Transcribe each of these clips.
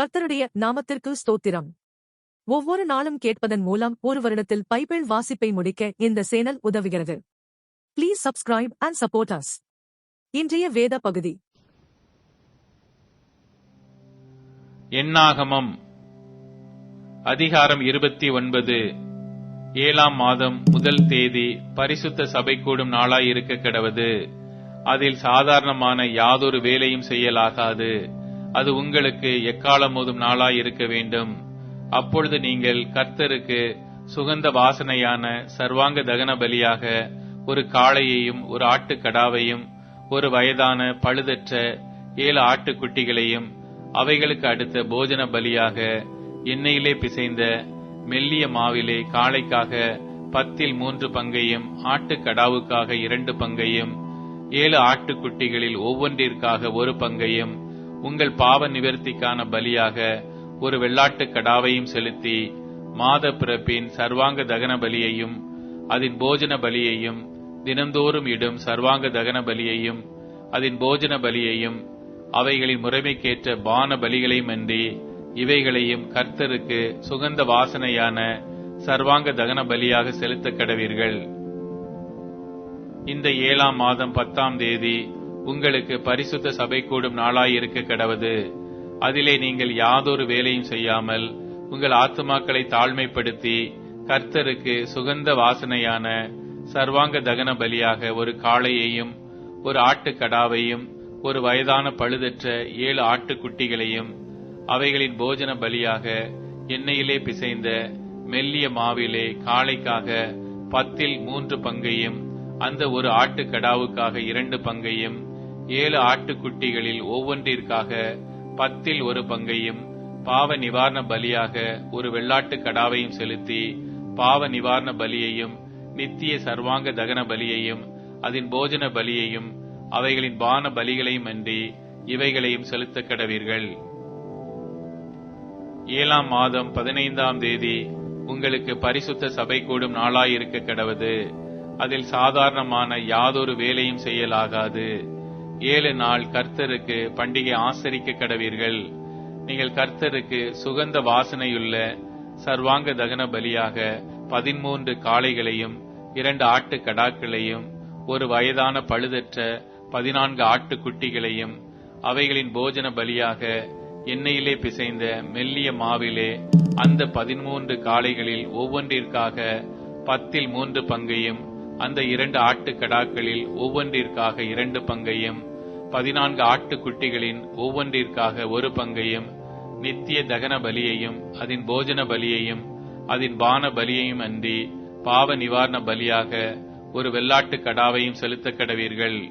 கர்த்தருடைய நாமத்திற்கு ஸ்தோத்திரம். ஒவ்வொரு நாளும் கேட்பதன் மூலம் ஒரு வருடத்தில் பைபிள் வாசிப்பை முடிக்க இந்த சேனல் உதவுகிறது. Please subscribe and support us இன்றைய வேத பகுதி. எண்ணாகமம் அதிகாரம் இருபத்தி ஒன்பது ஏழாம் மாதம் முதல் தேதி பரிசுத்த சபை கூடும் நாளாய் இருக்க கிடவது. அதில் சாதாரணமான யாதொரு வேலையும் செய்யலாகாது. அது உங்களுக்கு எக்காலம் மோதும் நாளாய் இருக்க வேண்டும். அப்பொழுது நீங்கள் கர்த்தருக்கு சுகந்த வாசனையான சர்வாங்க தகன பலியாக ஒரு காளையையும் ஒரு ஆட்டுக்கடாவையும் ஒரு வயதான பழுதற்ற ஏழு ஆட்டுக்குட்டிகளையும் அவைகளுக்கு அடுத்த போஜன பலியாக எண்ணெயிலே பிசைந்த மெல்லிய மாவிலே காளைக்காக பத்தில் மூன்று பங்கையும் ஆட்டுக்கடாவுக்காக இரண்டு பங்கையும் ஏழு ஆட்டுக்குட்டிகளில் ஒவ்வொன்றிற்காக ஒரு பங்கையும் உங்கள் பாவ நிவர்த்திக்கான பலியாக ஒரு வெள்ளாட்டு கடாவையும் செலுத்தி மாத பிறப்பின் சர்வாங்க தகன பலியையும் அதன் போஜன பலியையும் தினந்தோறும் இடும் சர்வாங்க தகன பலியையும் அதன் போஜன பலியையும் அவைகளின் முறைமைக்கேற்ற பான பலிகளையும் அன்றி இவைகளையும் கர்த்தருக்கு சுகந்த வாசனையான சர்வாங்க தகன பலியாக செலுத்த கடவீர்கள். இந்த ஏழாம் மாதம் பத்தாம் தேதி உங்களுக்கு பரிசுத்த சபை கூடும் நாளாயிருக்க கடவது. அதிலே நீங்கள் யாதொரு வேலையும் செய்யாமல் உங்கள் ஆத்துமாக்களை தாழ்மைப்படுத்தி கர்த்தருக்கு சுகந்த வாசனையான சர்வாங்க தகன பலியாக ஒரு காளையையும் ஒரு ஆட்டுக்கடாவையும் ஒரு வயதான பழுதற்ற ஏழு ஆட்டுக்குட்டிகளையும் அவைகளின் போஜன பலியாக எண்ணெயிலே பிசைந்த மெல்லிய மாவிலே காளைக்காக பத்தில் மூன்று பங்கையும் அந்த ஒரு ஆட்டுக்கடாவுக்காக இரண்டு பங்கையும் ஏழு ஆட்டுக்குட்டிகளில் ஒவ்வொன்றிற்காக பத்தில் ஒரு பங்கையும் பாவ நிவாரண பலியாக ஒரு வெள்ளாட்டு கடாவையும் செலுத்தி பாவ நிவாரண பலியையும் நித்திய சர்வாங்க தகன பலியையும் அதன் போஜன பலியையும் அவைகளின் பான பலிகளையும் அன்றி இவைகளையும் செலுத்த கடவீர்கள். ஏழாம் மாதம் பதினைந்தாம் தேதி உங்களுக்கு பரிசுத்த சபை கூடும் நாளாயிருக்க கடவது. அதில் சாதாரணமான யாதொரு வேலையும் செய்யலாகாது. ஏழு நாள் கர்த்தருக்கு பண்டிகை ஆசரிக்க கடவீர்கள் நீங்கள் கர்த்தருக்கு சுகந்த வாசனையுள்ள சர்வாங்க தகன பலியாக பதிமூன்று காளைகளையும் இரண்டு ஆட்டு கடாக்களையும் ஒரு வயதான பழுதற்ற பதினான்கு ஆட்டுக்குட்டிகளையும் அவைகளின் போஜன பலியாக எண்ணெயிலே பிசைந்த மெல்லிய மாவிலே அந்த பதிமூன்று காளைகளில் ஒவ்வொன்றிற்காக பத்தில் மூன்று பங்கையும் அந்த இரண்டு ஆட்டுக்கடாக்களில் ஒவ்வொன்றிற்காக இரண்டு பங்கையும் பதினான்கு ஆட்டுக்குட்டிகளின் ஒவ்வொன்றிற்காக ஒரு பங்கையும் நித்திய தகன பலியையும் அதன் போஜன பலியையும் அதன் பான பலியையும் அன்றி பாவ நிவாரண பலியாக ஒரு வெள்ளாட்டு கடாவையும் செலுத்த கடவீர்கள்.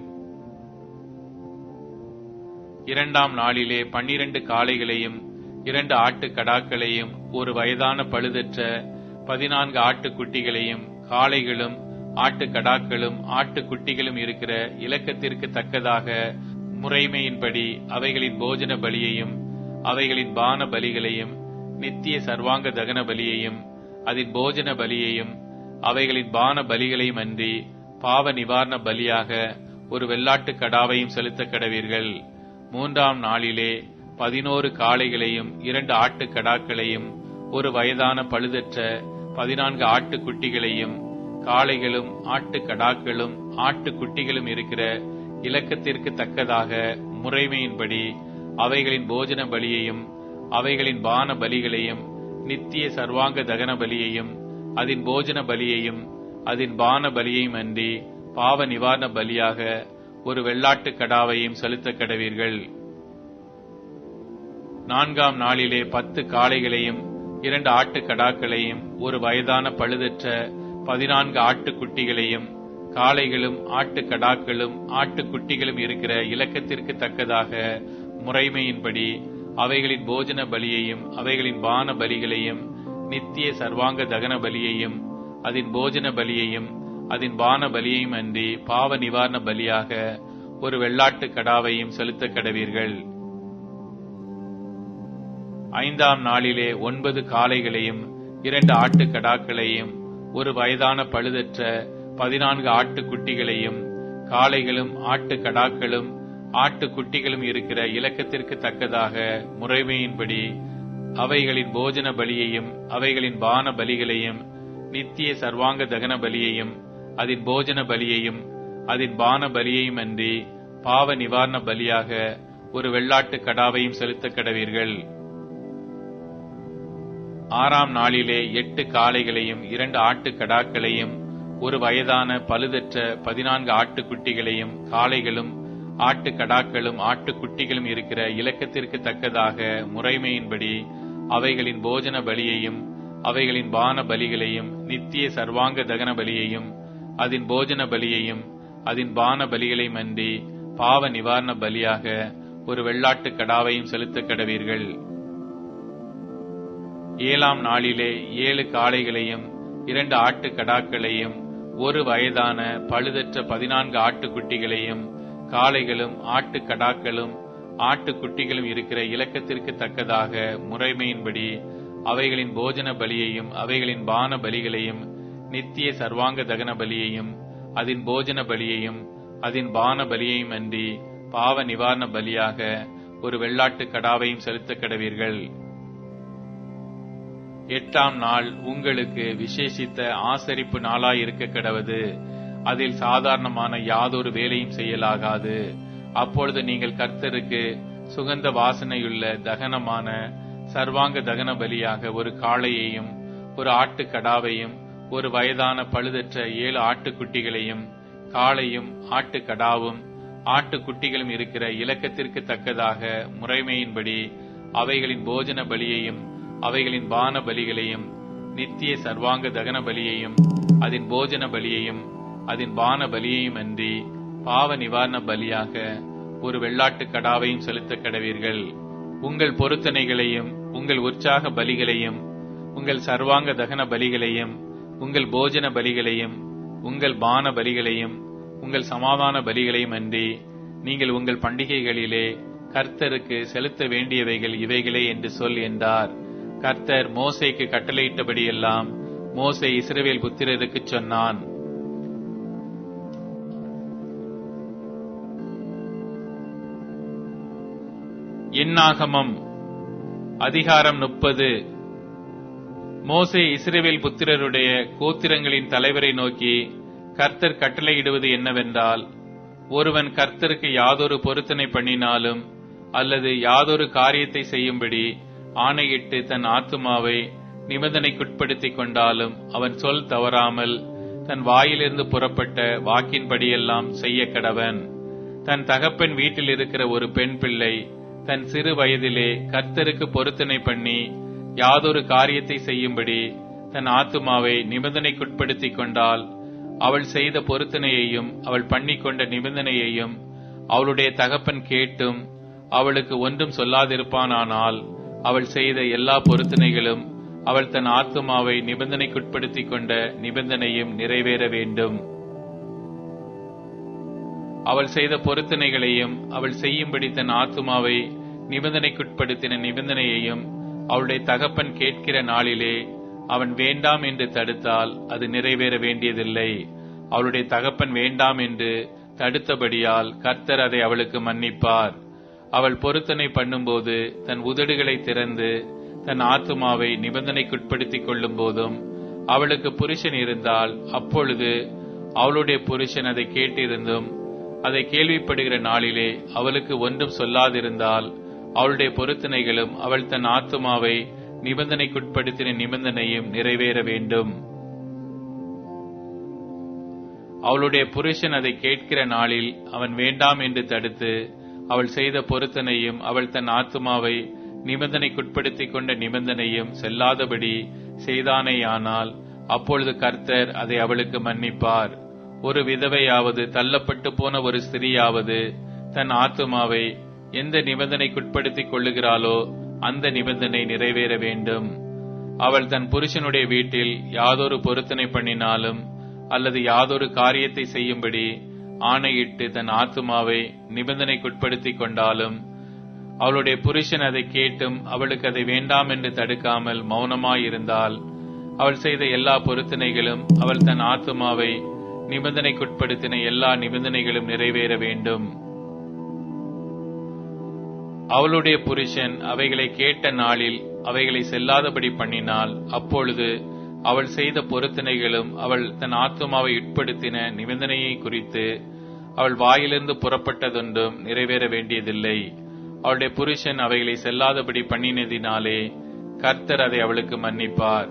இரண்டாம் நாளிலே பன்னிரண்டு காளைகளையும் இரண்டு ஆட்டு கடாக்களையும் ஒரு வயதான பழுதற்ற பதினான்கு ஆட்டுக்குட்டிகளையும் காளைகளும் ஆட்டு கடாக்களும் ஆட்டுக்குட்டிகளும் இருக்கிற இலக்கத்திற்கு தக்கதாக முறைமையின்படி அவைகளின் போஜன பலியையும் அவைகளின் பான பலிகளையும் நித்திய சர்வாங்க தகன பலியையும் அதன் போஜன பலியையும் அவைகளின் பான பலிகளையும் அன்றி பாவ நிவாரண பலியாக ஒரு வெள்ளாட்டு கடாவையும் செலுத்த கடவீர்கள். மூன்றாம் நாளிலே பதினோரு காளைகளையும் இரண்டு ஆட்டு கடாக்களையும் ஒரு வயதான பழுதற்ற பதினான்கு ஆட்டுக்குட்டிகளையும் காளைகளும் ஆட்டு கடாக்களும் ஆட்டுக்குட்டிகளும் இருக்கிற இலக்கத்திற்கு தக்கதாக முறைமையின்படி அவைகளின் போஜன பலியையும் அவைகளின் பான பலிகளையும் நித்திய சர்வாங்க தகன பலியையும் அதன் போஜன பலியையும் அதன் பான பலியையும் அன்றி பாவ நிவாரண பலியாக ஒரு வெள்ளாட்டு கடாவையும் செலுத்த கடவீர்கள். நான்காம் நாளிலே பத்து காளைகளையும் இரண்டு ஆட்டு கடாக்களையும் ஒரு வயதான பழுதற்ற பதினான்கு ஆட்டுக்குட்டிகளையும் காளைகளும் ஆட்டு கடாக்களும் ஆட்டுக்குட்டிகளும் இருக்கிற இலக்கத்திற்கு தக்கதாக முறைமையின்படி அவைகளின் போஜன பலியையும் அவைகளின் பான பலிகளையும் நித்திய சர்வாங்க தகன பலியையும் அதன் போஜன பலியையும் அதன் பான பலியையும் அன்றி பாவ நிவாரண பலியாக ஒரு வெள்ளாட்டு கடாவையும் செலுத்த கடவீர்கள். ஐந்தாம் நாளிலே ஒன்பது காளைகளையும் இரண்டு ஆட்டு கடாக்களையும் ஒரு வயதான பழுதற்ற பதினான்கு ஆட்டுக்குட்டிகளையும் காளைகளும் ஆட்டு கடாக்களும் ஆட்டுக்குட்டிகளும் இருக்கிற இலக்கத்திற்கு தக்கதாக முறைமையின்படி அவைகளின் போஜன பலியையும் அவைகளின் பான பலிகளையும் நித்திய சர்வாங்க தகன பலியையும் அதன் போஜன பலியையும் அதன் பான பலியையும் அன்றி பாவ நிவாரண பலியாக ஒரு வெள்ளாட்டு கடாவையும் செலுத்த கடவீர்கள். ஆறாம் நாளிலே எட்டு காளைகளையும் இரண்டு ஆட்டுக்கடாக்களையும் ஒரு வயதான பழுதற்ற பதினான்கு ஆட்டுக்குட்டிகளையும் காளைகளும் ஆட்டுக்கடாக்களும் ஆட்டுக்குட்டிகளும் இருக்கிற இலக்கத்திற்கு தக்கதாக முறைமையின்படி அவைகளின் போஜன பலியையும் அவைகளின் பான பலிகளையும் நித்திய சர்வாங்க தகன பலியையும் அதன் போஜன பலியையும் அதன் பான பலிகளையும் அன்றி பாவ நிவாரண பலியாக ஒரு வெள்ளாட்டு கடாவையும் செலுத்த கடவீர்கள். ஏழாம் நாளிலே ஏழு காளைகளையும் இரண்டு ஆட்டு கடாக்களையும் ஒரு வயதான பழுதற்ற பதினான்கு ஆட்டுக்குட்டிகளையும் காளைகளும் ஆட்டு கடாக்களும் ஆட்டுக்குட்டிகளும் இருக்கிற இலக்கத்திற்கு தக்கதாக முறைமையின்படி அவைகளின் போஜன பலியையும் அவைகளின் பான பலிகளையும் நித்திய சர்வாங்க தகன பலியையும் அதன் போஜன பலியையும் அதன் பான பலியையும் அன்றி பாவ நிவாரண பலியாக ஒரு வெள்ளாட்டு கடாவையும் செலுத்த கடவீர்கள். எட்டாம் நாள் உங்களுக்கு விசேஷித்த ஆசரிப்பு நாளாய் இருக்க கிடவது. அதில் சாதாரணமான யாதொரு வேலையும் செய்யலாகாது. அப்பொழுது நீங்கள் கர்த்தருக்கு சுகந்த வாசனையுள்ள தகனமான சர்வாங்க தகன பலியாக ஒரு காளையையும் ஒரு ஆட்டு கடாவையும் ஒரு வயதான பழுதற்ற ஏழு ஆட்டுக்குட்டிகளையும் காளையும் ஆட்டு கடாவும் ஆட்டுக்குட்டிகளும் இருக்கிற இலக்கத்திற்கு தக்கதாக முறைமையின்படி அவைகளின் போஜன பலியையும் அவைகளின் பான பலிகளையும் நித்திய சர்வாங்க தகன பலியையும் அதன் போஜன பலியையும் அதன் பான பலியையும் அன்றி பாவ நிவாரண பலியாக ஒரு வெள்ளாட்டு கடாவையும் செலுத்த கடவீர்கள். உங்கள் பொருத்தனைகளையும் உங்கள் உற்சாக பலிகளையும் உங்கள் சர்வாங்க தகன பலிகளையும் உங்கள் போஜன பலிகளையும் உங்கள் பான பலிகளையும் உங்கள் சமாதான பலிகளையும் அன்றி நீங்கள் உங்கள் பண்டிகைகளிலே கர்த்தருக்கு செலுத்த வேண்டியவைகள் இவைகளே என்று சொல் என்றார். கர்த்தர் மோசைக்கு கட்டளையிட்டபடியெல்லாம் மோசை இஸ்ரவேல் புத்திரருக்கு சொன்னான். எண்ணாகமம் அதிகாரம் முப்பது. மோசே இஸ்ரேவேல் புத்திரருடைய கோத்திரங்களின் தலைவரை நோக்கி கர்த்தர் கட்டளையிடுவது என்னவென்றால் ஒருவன் கர்த்தருக்கு யாதொரு பொருத்தனை பண்ணினாலும் அல்லது யாதொரு காரியத்தை செய்யும்படி ஆணையிட்டு தன் ஆத்துமாவை நிபந்தனைக்குட்படுத்திக் கொண்டாலும் அவன் சொல் தவறாமல் தன் வாயிலிருந்து புறப்பட்ட வாக்கின்படியெல்லாம் செய்ய கடவன். தன் தகப்பன் வீட்டில் இருக்கிற ஒரு பெண் பிள்ளை தன் சிறு வயதிலே கர்த்தருக்கு பொருத்தனை பண்ணி யாதொரு காரியத்தை செய்யும்படி தன் ஆத்துமாவை நிபந்தனைக்குட்படுத்திக் கொண்டால் அவள் செய்த பொருத்தனையையும் அவள் பண்ணிக்கொண்ட நிபந்தனையையும் அவளுடைய தகப்பன் கேட்டும் அவளுக்கு ஒன்றும் சொல்லாதிருப்பானானால் அவள் செய்த எல்லா பொருத்தனைகளும் அவள் தன் ஆத்துமாவை நிபந்தனைக்குட்படுத்திக் கொண்ட நிபந்தனையும் நிறைவேற வேண்டும். அவள் செய்த பொருத்தனைகளையும் அவள் செய்யும்படி தன் ஆத்துமாவை நிபந்தனைக்குட்படுத்தின நிபந்தனையையும் அவளுடைய தகப்பன் கேட்கிற நாளிலே அவன் வேண்டாம் என்று தடுத்தால் அது நிறைவேற வேண்டியதில்லை. அவளுடைய தகப்பன் வேண்டாம் என்று தடுத்தபடியால் கர்த்தர் அதை அவளுக்கு மன்னிப்பார். அவள் பொருத்தனை பண்ணும்போது தன் உதடுகளை திறந்து தன் ஆத்துமாவை நிபந்தனைக்குட்படுத்திக் கொள்ளும் போதும் அவளுக்கு புருஷன் இருந்தால் அப்பொழுது அவளுடைய புருஷன் அதை கேட்டிருந்தும் அதை கேள்விப்படுகிற நாளிலே அவளுக்கு ஒன்றும் சொல்லாதிருந்தால் அவளுடைய பொருத்தனைகளும் அவள் தன் ஆத்துமாவை நிபந்தனைக்குட்படுத்தின நிபந்தனையும் நிறைவேற வேண்டும். அவளுடைய புருஷன் அதை கேட்கிற நாளில் அவன் வேண்டாம் என்று தடுத்து அவள் செய்த பொருத்தனையும் அவள் தன் ஆத்துமாவை நிபந்தனைக்குட்படுத்திக் கொண்ட நிபந்தனையும் செல்லாதபடி செய்தானேயானால் அப்பொழுது கர்த்தர் அதை அவளுக்கு மன்னிப்பார். ஒரு விதவையாவது தள்ளப்பட்டு போன ஒரு ஸ்திரீயாவது தன் ஆத்துமாவை எந்த நிபந்தனைக்குட்படுத்திக் கொள்ளுகிறாளோ அந்த நிபந்தனை நிறைவேற வேண்டும். அவள் தன் புருஷனுடைய வீட்டில் யாதொரு பொருத்தனை பண்ணினாலும் அல்லது யாதொரு காரியத்தை செய்யும்படி ஆணையிட்டு தன் ஆத்துமாவை நிபந்தனைக்குட்படுத்திக் கொண்டாலும் அவளுடைய புருஷன் அதை கேட்டும் அவளுக்கு அதை வேண்டாம் என்று தடுக்காமல் மௌனமாயிருந்தால் அவள் செய்த எல்லா பொருத்தனைகளும் அவள் தன் ஆத்துமாவை நிபந்தனைக்குட்படுத்தின எல்லா நிபந்தனைகளும் நிறைவேற வேண்டும். அவளுடைய புருஷன் அவைகளை கேட்ட நாளில் அவைகளை செல்லாதபடி பண்ணினால் அப்பொழுது அவள் செய்த பொருத்தனைகளும் அவள் தன் ஆத்துமாவை உட்படுத்தின நிபந்தனையை குறித்து அவள் வாயிலிருந்து புறப்பட்டதொன்றும் நிறைவேற வேண்டியதில்லை. அவளுடைய புருஷன் அவைகளை செல்லாதபடி பண்ணினதினாலே கர்த்தர் அதை அவளுக்கு மன்னிப்பார்.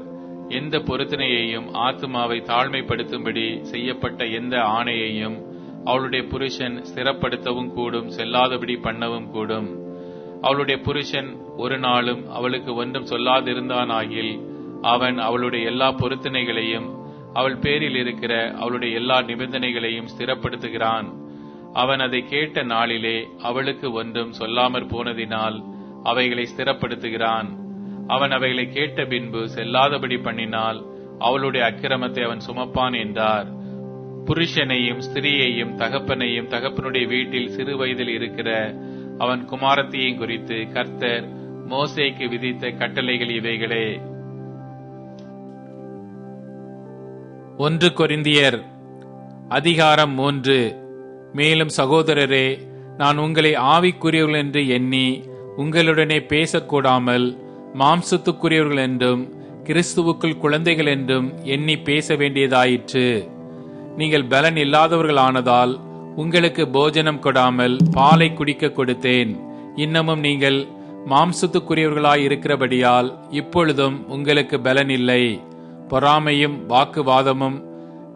எந்த பொருத்தனையையும் ஆத்துமாவை தாழ்மைப்படுத்தும்படி செய்யப்பட்ட எந்த ஆணையையும் அவளுடைய புருஷன் ஸ்திரப்படுத்தவும் கூடும் செல்லாதபடி பண்ணவும் கூடும். அவளுடைய புருஷன் ஒரு நாளும் அவளுக்கு ஒன்றும் சொல்லாதிருந்தானாகில் அவன் அவளுடைய எல்லா பொருத்தனைகளையும் அவள் பேரில் இருக்கிற அவளுடைய எல்லா நிபந்தனைகளையும் ஸ்திரப்படுத்துகிறான். அவன் அதை கேட்ட நாளிலே அவளுக்கு ஒன்றும் சொல்லாமற் போனதினால் அவைகளை ஸ்திரப்படுத்துகிறான். அவன் அவைகளை கேட்ட பின்பு செல்லாதபடி பண்ணினால் அவளுடைய அக்கிரமத்தை அவன் சுமப்பான் என்றார். புருஷனையும் ஸ்திரீயையும் தகப்பனையும் தகப்பனுடைய வீட்டில் சிறு வயதில் இருக்கிற அவன் குமாரத்தையும் குறித்து கர்த்தர் மோசேக்கு விதித்த கட்டளைகள் இவைகளே. ஒன்று கொரிந்தியர் அதிகாரம் மூன்று. மேலும் சகோதரரே நான் உங்களை ஆவிக்குரியவர்கள் என்று எண்ணி உங்களுடனே பேசக்கூடாமல் மாம்சத்துக்குரியவர்கள் என்றும் கிறிஸ்துவுக்குள் குழந்தைகள் என்றும் எண்ணி பேச வேண்டியதாயிற்று. நீங்கள் பலன் இல்லாதவர்களானதால் உங்களுக்கு போஜனம் கொடாமல் பாலை குடிக்க கொடுத்தேன். இன்னமும் நீங்கள் மாம்சத்துக்குரியவர்களாய் இருக்கிறபடியால் இப்பொழுதும் உங்களுக்கு பலன் இல்லை. பொறாமையும் வாக்குவாதமும்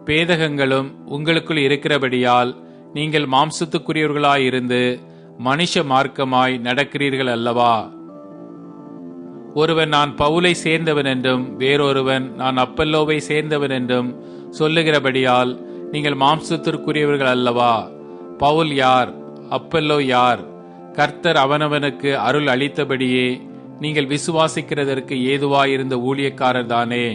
பேதகங்களும் உங்களுக்குள் இருக்கிறபடியால் நீங்கள் மாம்சத்துக்குரியவர்களாயிருந்து மனுஷ மார்க்கமாய் நடக்கிறீர்கள் அல்லவா? ஒருவன் நான் பவுலை சேர்ந்தவன் என்றும் வேறொருவன் நான் அப்பல்லோவை சேர்ந்தவன் என்றும் சொல்லுகிறபடியால் நீங்கள் மாம்சத்திற்குரியவர்கள் அல்லவா? பவுல் யார்? அப்பல்லோ யார்? கர்த்தர் அவனவனுக்கு அருள் அளித்தபடியே நீங்கள் விசுவாசிக்கிறதற்கு ஏதுவாயிருந்த ஊழியக்காரர் தானே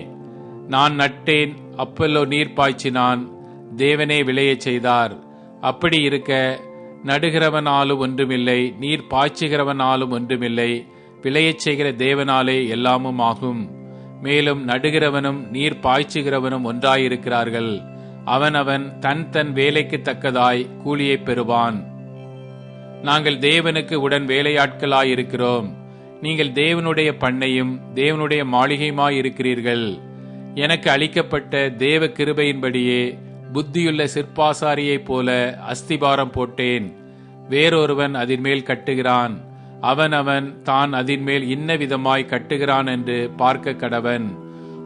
நான் நட்டேன் அப்பல்லோ நீர் பாய்ச்சினான் தேவனே விளையச் செய்தார். அப்படி இருக்க நடுகிறவனாலும் ஒன்றுமில்லை நீர் பாய்ச்சுகிறவனாலும் ஒன்றுமில்லை விளையச் செய்கிற தேவனாலே எல்லாமும் ஆகும். மேலும் நடுகிறவனும் நீர் பாய்ச்சுகிறவனும் ஒன்றாயிருக்கிறார்கள். அவனவன் தன் தன் வேலைக்கு தக்கதாய் கூலியை பெறுவான். நாங்கள் தேவனுக்கு உடன் வேலையாட்களாயிருக்கிறோம். நீங்கள் தேவனுடைய பண்ணையும் தேவனுடைய மாளிகையுமாயிருக்கிறீர்கள். எனக்கு அளிக்கப்பட்ட தேவ கிருபையின்படியே புத்தியுள்ள சிற்பாசாரியைப் போல அஸ்திபாரம் போட்டேன். வேறொருவன் அதின் மேல் கட்டுகிறான். அவன் அவன் தான் அதின் மேல் இன்ன விதமாய் கட்டுகிறான் என்று பார்க்க கடவன்.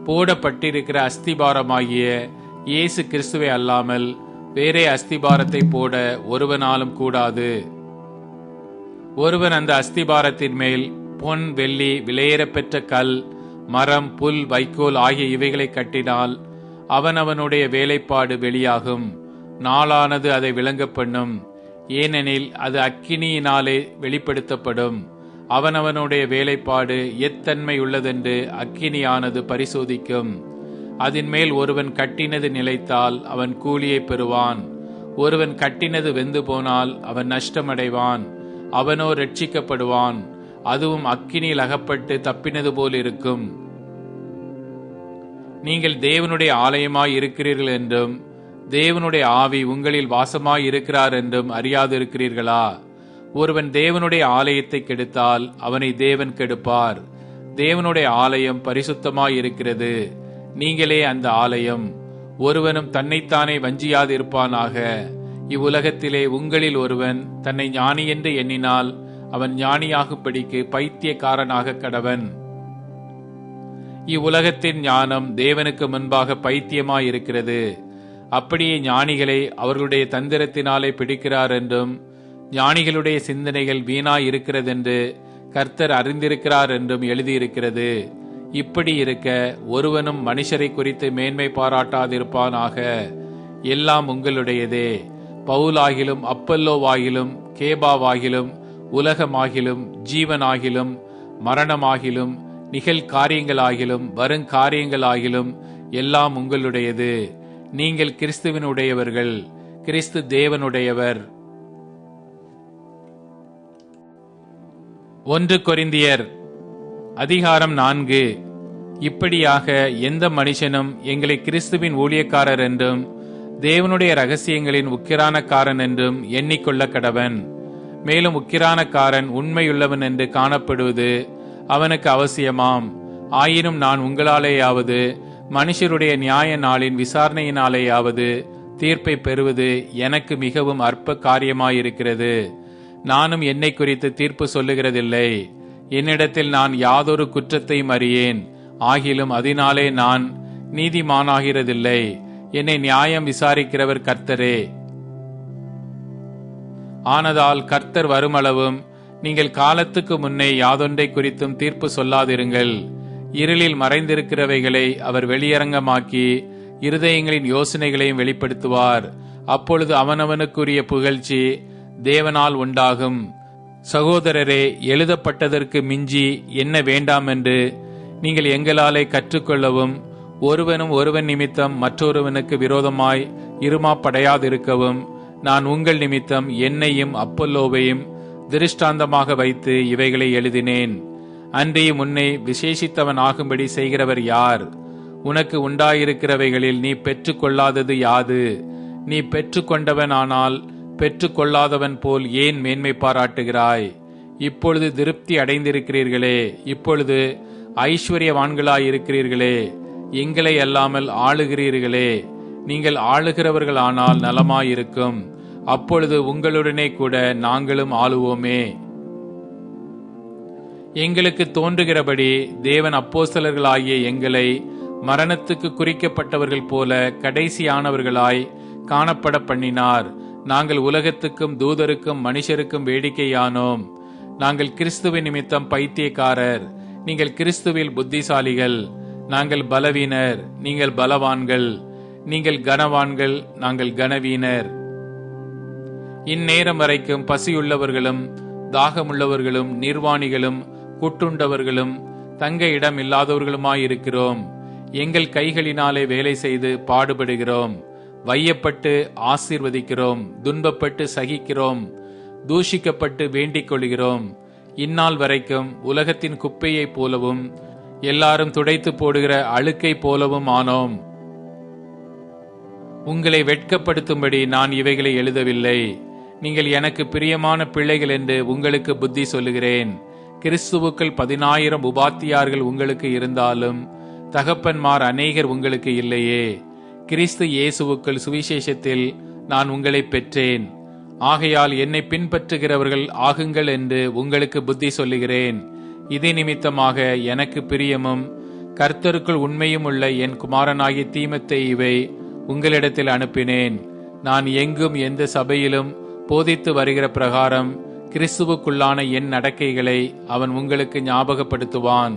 போடப்பட்டிருக்கிற அஸ்திபாரமாகிய இயேசு கிறிஸ்துவை அல்லாமல் வேறே அஸ்திபாரத்தை போட ஒருவனாலும் கூடாது. ஒருவன் அந்த அஸ்திபாரத்தின் மேல் பொன் வெள்ளி விலையேறப்பெற்ற கல் மரம் புல் வைக்கோல் ஆகிய இவைகளை கட்டினால் அவனவனுடைய வேலைப்பாடு வெளியாகும். நாளானது அதை விளங்க பண்ணும். ஏனெனில் அது அக்கினியினாலே வெளிப்படுத்தப்படும். அவனவனுடைய வேலைப்பாடு எத்தன்மை உள்ளதென்று அக்கினியானது பரிசோதிக்கும். அதன் மேல் ஒருவன் கட்டினது நிலைத்தால் அவன் கூலியை பெறுவான். ஒருவன் கட்டினது வெந்து போனால் அவன் நஷ்டமடைவான். அவனோ ரட்சிக்கப்படுவான். அதுவும் அக்கினியில் அகப்பட்டு தப்பினது போல் இருக்கும். நீங்கள் தேவனுடைய ஆலயமாய் இருக்கிறீர்கள் என்றும் தேவனுடைய ஆவி உங்களில் வாசமாய் இருக்கிறார் என்றும் அறியாதிருக்கிறீர்களா? ஒருவன் தேவனுடைய ஆலயத்தை கெடுத்தால் அவனை தேவன் கெடுப்பார். தேவனுடைய ஆலயம் பரிசுத்தமாய் இருக்கிறது. நீங்களே அந்த ஆலயம். ஒருவனும் தன்னைத்தானே வஞ்சியாதிருப்பானாக. இவ்வுலகத்திலே உங்களில் ஒருவன் தன்னை ஞானி என்று எண்ணினால் அவன் ஞானியாகும்படிக்கு பைத்தியக்காரனாக கடவன். இவ்வுலகத்தின் ஞானம் தேவனுக்கு முன்பாக பைத்தியமாயிருக்கிறது. அப்படியே ஞானிகளை அவர்களுடைய தந்திரத்தினாலே பிடிக்கிறார் என்றும் ஞானிகளுடைய சிந்தனைகள் வீணாயிருக்கிறதென்று கர்த்தர் அறிந்திருக்கிறார் என்றும் எழுதியிருக்கிறது. இப்படி இருக்க ஒருவனும் மனுஷரை குறித்து மேன்மை பாராட்டாதிருப்பானாக. எல்லாம் உங்களுடையதே. பவுலாகிலும் அப்பல்லோவாகிலும் கேபாவாகிலும் உலகமாகிலும் ஜீவனாகிலும் மரணமாகிலும் நிகழ்காரியங்களாகிலும் வருங்காரியங்களாகிலும் எல்லாம் உங்களுடையது. நீங்கள் கிறிஸ்துவினுடையவர்கள் கிறிஸ்து தேவனுடையவர். ஒன்று கொரிந்தியர் அதிகாரம் நான்கு. இப்படியாக எந்த மனுஷனும் எங்களை கிறிஸ்துவின் ஊழியக்காரர் என்றும் தேவனுடைய ரகசியங்களின் உக்கிரானக்காரன் என்றும் எண்ணிக்கொள்ள கடவன். மேலும் உக்கிரானக்காரன் உண்மையுள்ளவன் என்று காணப்படுவது அவனுக்கு அவசியமாம். ஆயினும் நான் உங்களாலேயாவது மனுஷருடைய நியாய நாளின் விசாரணையினாலேயாவது தீர்ப்பை பெறுவது எனக்கு மிகவும் அற்ப காரியமாயிருக்கிறது. நானும் என்னை குறித்து தீர்ப்பு சொல்லுகிறதில்லை. என்னிடத்தில் நான் யாதொரு குற்றத்தையும் அறியேன். ஆகிலும் அதனாலே நான் நீதிமானாகிறதில்லை. என்னை நியாயம் விசாரிக்கிறவர் கர்த்தரே. ஆனதால் கர்த்தர் வருமளவும் நீங்கள் காலத்துக்கு முன்னே யாதொன்றை குறித்தும் தீர்ப்பு சொல்லாதிருங்கள். இருளில் மறைந்திருக்கிறவைகளை அவர் வெளியரங்கமாக்கி இருதயங்களின் யோசனைகளையும் வெளிப்படுத்துவார். அப்பொழுது அவனவனுக்குரிய புகழ்ச்சி தேவனால் உண்டாகும். சகோதரரே எழுதப்பட்டதற்கு மிஞ்சி என்ன வேண்டாம் என்று நீங்கள் எங்களாலே கற்றுக்கொள்ளவும் ஒருவனும் ஒருவன் நிமித்தம் மற்றொருவனுக்கு விரோதமாய் இருமாப்படையாதிருக்கவும் நான் உங்கள் நிமித்தம் என்னையும் அப்பல்லோவையும் திருஷ்டாந்தமாக வைத்து இவைகளை எழுதினேன். அன்றியும் உன்னை விசேஷித்தவன் ஆகும்படி செய்கிறவர் யார்? உனக்கு உண்டாயிருக்கிறவைகளில் நீ பெற்றுக்கொள்ளாதது யாது? நீ பெற்றுக்கொண்டவனானால் பெற்றுக்கொள்ளாதவன் போல் ஏன் மேன்மை பாராட்டுகிறாய்? இப்பொழுது திருப்தி அடைந்திருக்கிறீர்களே இப்பொழுது ஐஸ்வர்யவான்களாயிருக்கிறீர்களே எங்களை அல்லாமல் ஆளுகிறீர்களே. நீங்கள் ஆளுகிறவர்களானால் நலமாயிருக்கும். அப்பொழுது உங்களுடனே கூட நாங்களும் ஆளுவோமே. எங்களுக்கு தோன்றுகிறபடி தேவன் அப்போஸ்தலர்களாகிய எங்களை மரணத்துக்கு குறிக்கப்பட்டவர்கள் போல கடைசியானவர்களாய் காணப்பட பண்ணினார். நாங்கள் உலகத்துக்கும் தூதருக்கும் மனுஷருக்கும் வேடிக்கையானோம். நாங்கள் கிறிஸ்துவின் நிமித்தம் பைத்தியக்காரர். நீங்கள் கிறிஸ்துவில் புத்திசாலிகள். நாங்கள் பலவீனர். நீங்கள் பலவான்கள். நீங்கள் கனவான்கள் நாங்கள் கனவீனர். இந்நேரம் வரைக்கும் பசியுள்ளவர்களும் தாகமுள்ளவர்களும் நிர்வாணிகளும் குட்டுண்டவர்களும் தங்க இடம் இல்லாதவர்களுமாயிருக்கிறோம். எங்கள் கைகளினாலே வேலை செய்து பாடுபடுகிறோம். வையப்பட்டு ஆசீர்வதிக்கிறோம். துன்பப்பட்டு சகிக்கிறோம். தூஷிக்கப்பட்டு வேண்டிக் கொள்கிறோம். இந்நாள் வரைக்கும் உலகத்தின் குப்பையைப் போலவும் எல்லாரும் துடைத்து போடுகிற அழுக்கை போலவும் ஆனோம். உங்களை வெட்கப்படுத்தும்படி நான் இவைகளை எழுதவில்லை. நீங்கள் எனக்கு பிரியமான பிள்ளைகள் என்று உங்களுக்கு புத்தி சொல்லுகிறேன். கிறிஸ்துவுக்கள் பதினாயிரம் உபாத்தியார்கள் உங்களுக்கு இருந்தாலும் தகப்பன்மார் அநேகர் உங்களுக்கு இல்லையே. கிறிஸ்து இயேசுவுக்கள் சுவிசேஷத்தில் நான் உங்களை பெற்றேன். ஆகையால் என்னை பின்பற்றுகிறவர்கள் ஆகுங்கள் என்று உங்களுக்கு புத்தி சொல்லுகிறேன். இதே நிமித்தமாக எனக்கு பிரியமும் கர்த்தருக்குள் உண்மையும் உள்ள என் குமாரனாகிய தீமத்தை இவை உங்களிடத்தில் அனுப்பினேன். நான் எங்கும் எந்த சபையிலும் போதித்து வருகிற பிரகாரம் கிறிஸ்துவுக்குள்ளான என் நடக்கைகளை அவன் உங்களுக்கு ஞாபகப்படுத்துவான்.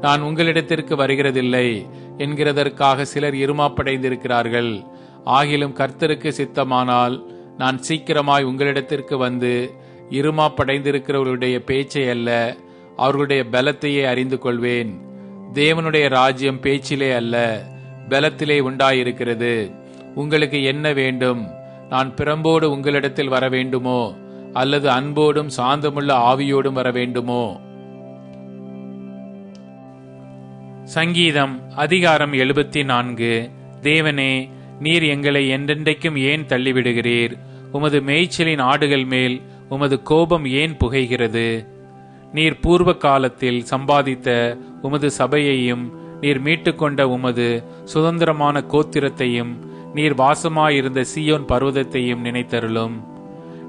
நான் உங்களிடத்திற்கு வருகிறதில்லை என்கிறதற்காக சிலர் இருமாப்படைந்திருக்கிறார்கள். ஆகிலும் கர்த்தருக்கு சித்தமானால் நான் சீக்கிரமாய் உங்களிடத்திற்கு வந்து இருமாப்படைந்திருக்கிறவர்களுடைய பேச்சை அல்ல அவர்களுடைய பலத்தையே அறிந்து கொள்வேன். தேவனுடைய ராஜ்யம் பேச்சிலே அல்ல பலத்திலே உண்டாயிருக்கிறது. உங்களுக்கு என்ன வேண்டும்? நான் பிறம்போடு உங்களிடத்தில் வர வேண்டுமோ? அல்லது அன்போடும் சாந்தமுள்ள ஆவியோடும் வர வேண்டுமோ? சங்கீதம் அதிகாரம் எழுபத்தி நான்கு தேவனே நீர் எங்களை என்றென்றைக்கும் ஏன் தள்ளிவிடுகிறீர்? உமது மேய்ச்சலின் ஆடுகள் மேல் உமது கோபம் ஏன் புகைகிறது? நீர் பூர்வ காலத்தில் சம்பாதித்த உமது சபையையும் நீர் மீட்டுக்கொண்ட உமது சுதந்திரமான கோத்திரத்தையும் நீர் வாசமாயிருந்த சீயோன் பர்வதத்தையும் நினைத்தருளும்.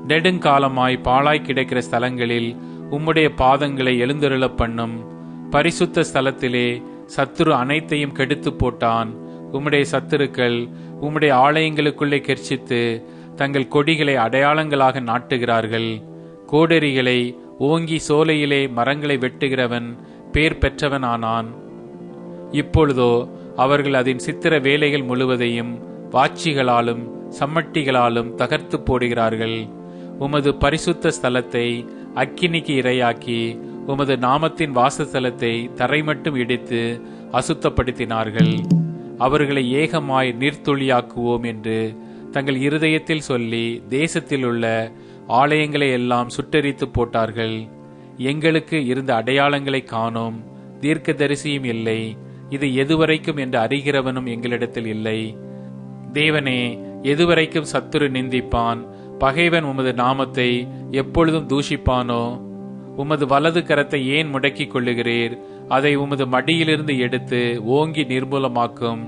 நெடுங்காலமாய் பாழாய் கிடக்கிற ஸ்தலங்களில் உம்முடைய பாதங்களை எழுந்தருளப் பண்ணும் பரிசுத்த ஸ்தலத்திலே சத்துரு அனைத்தையும் கெடுத்து போட்டான். உம்முடைய சத்துருக்கள் உம்முடைய ஆலயங்களுக்குள்ளே கெர்ச்சித்து தங்கள் கொடிகளை அடையாளங்களாக நாட்டுகிறார்கள். கோடரிகளை ஓங்கி சோலையிலே மரங்களை வெட்டுகிறவன் பேர் பெற்றவனானான். இப்பொழுதோ அவர்கள் அதன் சித்திர வேலைகள் முழுவதையும் வாட்சிகளாலும் சம்மட்டிகளாலும் தகர்த்து போடுகிறார்கள். உமது பரிசுத்த ஸ்தலத்தை அக்கினிக்கு இரையாக்கி உமது நாமத்தின் வாசஸ்தலத்தை தரை மட்டும் இடித்து அசுத்தப்படுத்தினார்கள். அவர்களை ஏகமாய் நீர்த்துளியாக்குவோம் என்று தங்கள் இருதயத்தில் சொல்லி தேசத்தில் உள்ள ஆலயங்களை எல்லாம் சுட்டரித்து போட்டார்கள். எங்களுக்கு இருந்த அடையாளங்களை காணோம். தீர்க்கதரிசியும் இல்லை. இது எதுவரைக்கும் என்று அறிகிறவனும் எங்களிடத்தில் இல்லை. தேவனே எதுவரைக்கும் சத்துரு நிந்திப்பான். பகைவன் உமது நாமத்தை எப்பொழுதும் தூஷிப்பானோ? உமது வலது கரத்தை ஏன் முடக்கிக் கொள்ளுகிறீர்? அதை உமது மடியிலிருந்து எடுத்து ஓங்கி நிர்மூலமாக்கும்.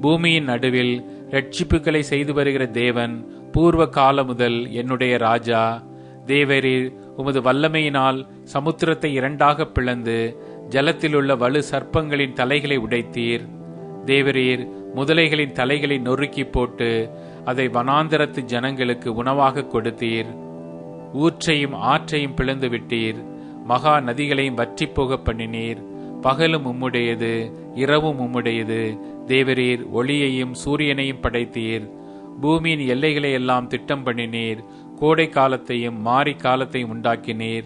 பூமியின் நடுவில் ரட்சிப்புகளை செய்து வருகிற தேவன் பூர்வ காலம் முதல் என்னுடைய ராஜா. தேவரீர் உமது வல்லமையினால் சமுத்திரத்தை இரண்டாக பிளந்து ஜலத்திலுள்ள வலு சர்ப்பங்களின் தலைகளை உடைத்தீர். தேவரீர் முதலைகளின் தலைகளை நொறுக்கி போட்டு அதை வனாந்தரத்து ஜனங்களுக்கு உணவாக கொடுத்தீர். ஊற்றையும் ஆற்றையும் பிளந்து விட்டீர். மகா நதிகளையும் வற்றி போக பண்ணினீர். பகலும் உம்முடையது இரவும் உம்முடையது. தேவரீர் ஒளியையும் சூரியனையும் படைத்தீர். பூமியின் எல்லைகளை எல்லாம் திட்டம் பண்ணினீர். கோடை காலத்தையும் மாரி காலத்தையும் உண்டாக்கினீர்.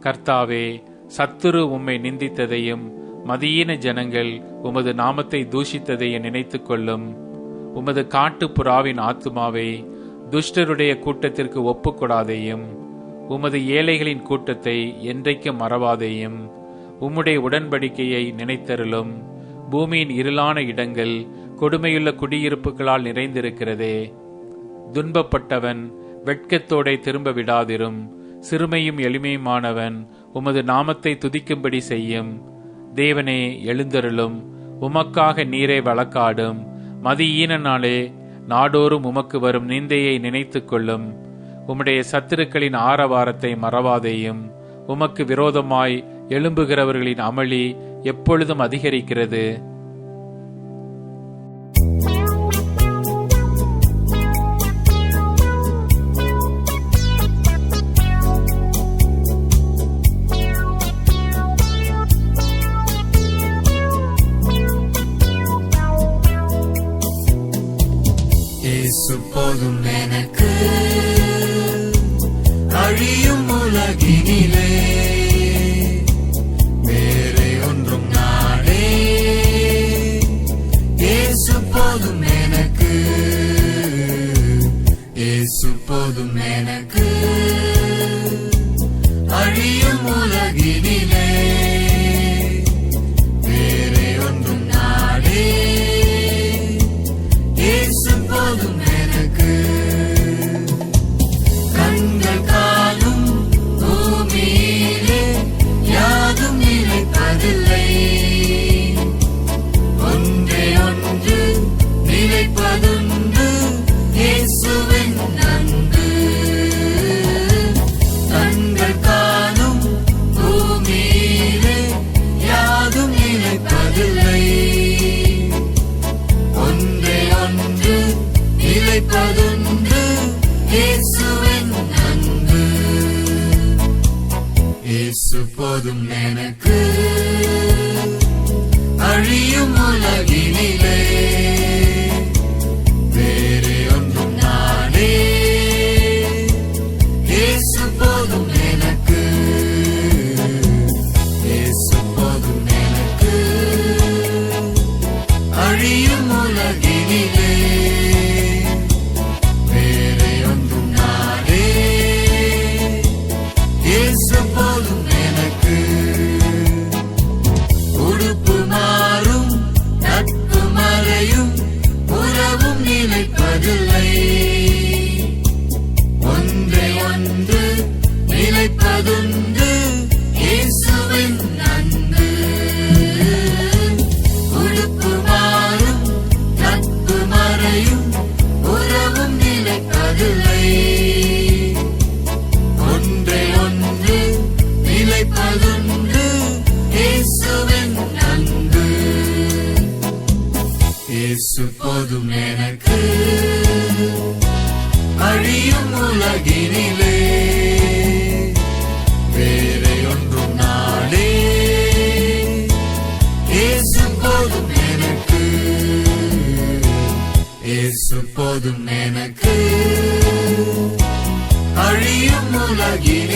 கர்த்தாவே சத்துரு உம்மை நிந்தித்ததையும் மதியீன ஜனங்கள் உமது நாமத்தை தூஷித்ததையும் நினைத்து கொள்ளும் உமது காட்டுப் புறாவின் ஆத்துமாவை துஷ்டருடைய கூட்டத்திற்கு ஒப்புக்கூடாதையும் உமது ஏழைகளின் கூட்டத்தை என்றைக்கும் மறவாதையும் உம்முடைய உடன்படிக்கையை நினைத்தருளும். பூமியின் இருளான இடங்கள் கொடுமையுள்ள குடியிருப்புகளால் நிறைந்திருக்கிறதே. துன்பப்பட்டவன் வெட்கத்தோடே திரும்ப விடாதிரும் சிறுமையும் எளிமையுமானவன் உமது நாமத்தை துதிக்கும்படி செய்யும். தேவனே எழுந்தருளும். உமக்காக நீரை வழக்காடும். மதியீனனாலே நாடோறும் உமக்கு வரும் நிந்தையை நினைத்து கொள்ளும் உம்முடைய சத்துருக்களின் ஆரவாரத்தை மறவாதேயும். உமக்கு விரோதமாய் எழும்புகிறவர்களின் அமளி எப்பொழுதும் அதிகரிக்கிறது. இயேசு இயேசு போதும் எனக்கு. அழியும் உலகினிலே